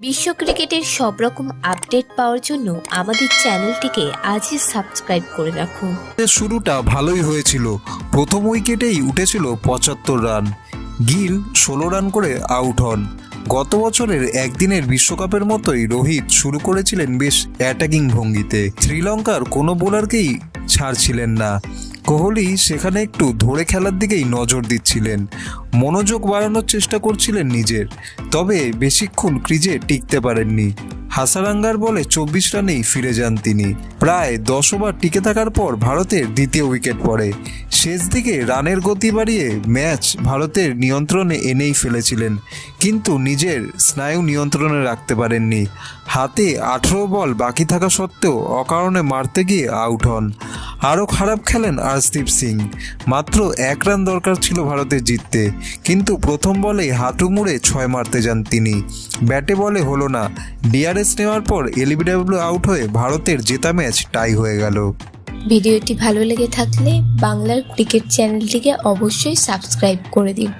বিশ্ব ক্রিকেটের সব রকম আপডেট পাওয়ার জন্য আমাদের চ্যানেলটিকে আজই সাবস্ক্রাইব করে রাখুন শুরুটা ভালোই হয়েছিল। প্রথম উইকেটেই উঠেছিল পঁচাত্তর রান। গিল ষোলো রান করে আউট হন। গত বছরের একদিনের বিশ্বকাপের মতোই রোহিত শুরু করেছিলেন বেশ অ্যাটাকিং ভঙ্গিতে। শ্রীলঙ্কার কোনো বোলারকেই ছাড়ছিলেন না। কোহলি সেখানে একটু ধরে খেলার দিকেই নজর দিচ্ছিলেন। মনোযোগ বাড়ানোর চেষ্টা করছিলেন নিজের, তবে বেশিক্ষণ ক্রিজে টিকতে পারেননি। হাসারাঙ্গার বলে চব্বিশ রানেই ফিরে যান তিনি। প্রায় দশ ওভার টিকে থাকার পর ভারতের দ্বিতীয় উইকেট পড়ে। শেষ দিকে রানের গতি বাড়িয়ে ম্যাচ ভারতের নিয়ন্ত্রণে এনেই ফেলেছিলেন, কিন্তু নিজের স্নায়ু নিয়ন্ত্রণে রাখতে পারেননি। হাতে আঠেরো বল বাকি থাকা সত্ত্বেও অকারণে মারতে গিয়ে আউট হন। আরও খারাপ খেলেন আর্শদীপ সিং। মাত্র এক রান দরকার ছিল ভারতের জিততে, কিন্তু প্রথম বলেই হাঁটু মুড়ে ছয় মারতে যান তিনি। ব্যাটে বলে হলো না। ডিআরএস নেওয়ার পর এলবিডব্লিউ আউট হয়ে ভারতের জেতা ম্যাচ টাই হয়ে গেল। ভিডিওটি ভালো লেগে থাকলে বাংলার ক্রিকেট চ্যানেলটিকে অবশ্যই সাবস্ক্রাইব করে দিন।